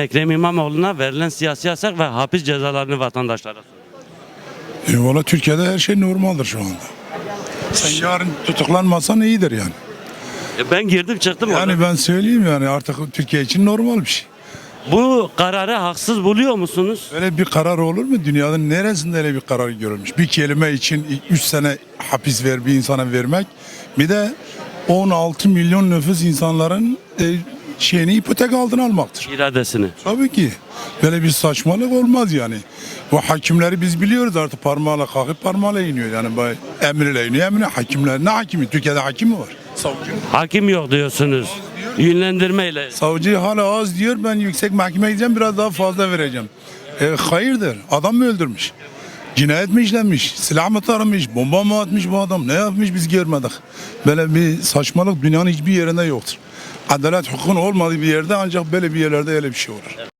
Ekrem İmamoğlu'na verilen siyasi yasak ve hapis cezalarını vatandaşlara soruyor. E, valla Türkiye'de her şey normaldir şu anda. Sen yarın tutuklanmasan iyidir yani. E ben girdim çıktım Yani orada. ben söyleyeyim yani artık Türkiye için normal bir şey. Bu kararı haksız buluyor musunuz? Öyle bir karar olur mu? Dünyanın neresinde öyle bir karar görülmüş? Bir kelime için 3 sene hapis ver bir insana vermek. Bir de 16 milyon nüfus insanların e, şeyini ipotek altına almaktır. İradesini. Tabii ki. Böyle bir saçmalık olmaz yani. Bu hakimleri biz biliyoruz artık parmağıyla kalkıp parmağıyla iniyor. Yani böyle emriyle iniyor emriyle hakimler. Ne hakimi? Türkiye'de hakim mi var? Savcı. Hakim yok diyorsunuz. Yönlendirmeyle. Savcı hala az diyor ben yüksek mahkemeye gideceğim biraz daha fazla vereceğim. E, hayırdır adam mı öldürmüş? Cinayet mi işlenmiş? Silah mı taramış? Bomba mı atmış bu adam? Ne yapmış biz görmedik. Böyle bir saçmalık dünyanın hiçbir yerinde yoktur. Adalet hukukun olmadığı bir yerde ancak böyle bir yerlerde öyle bir şey olur.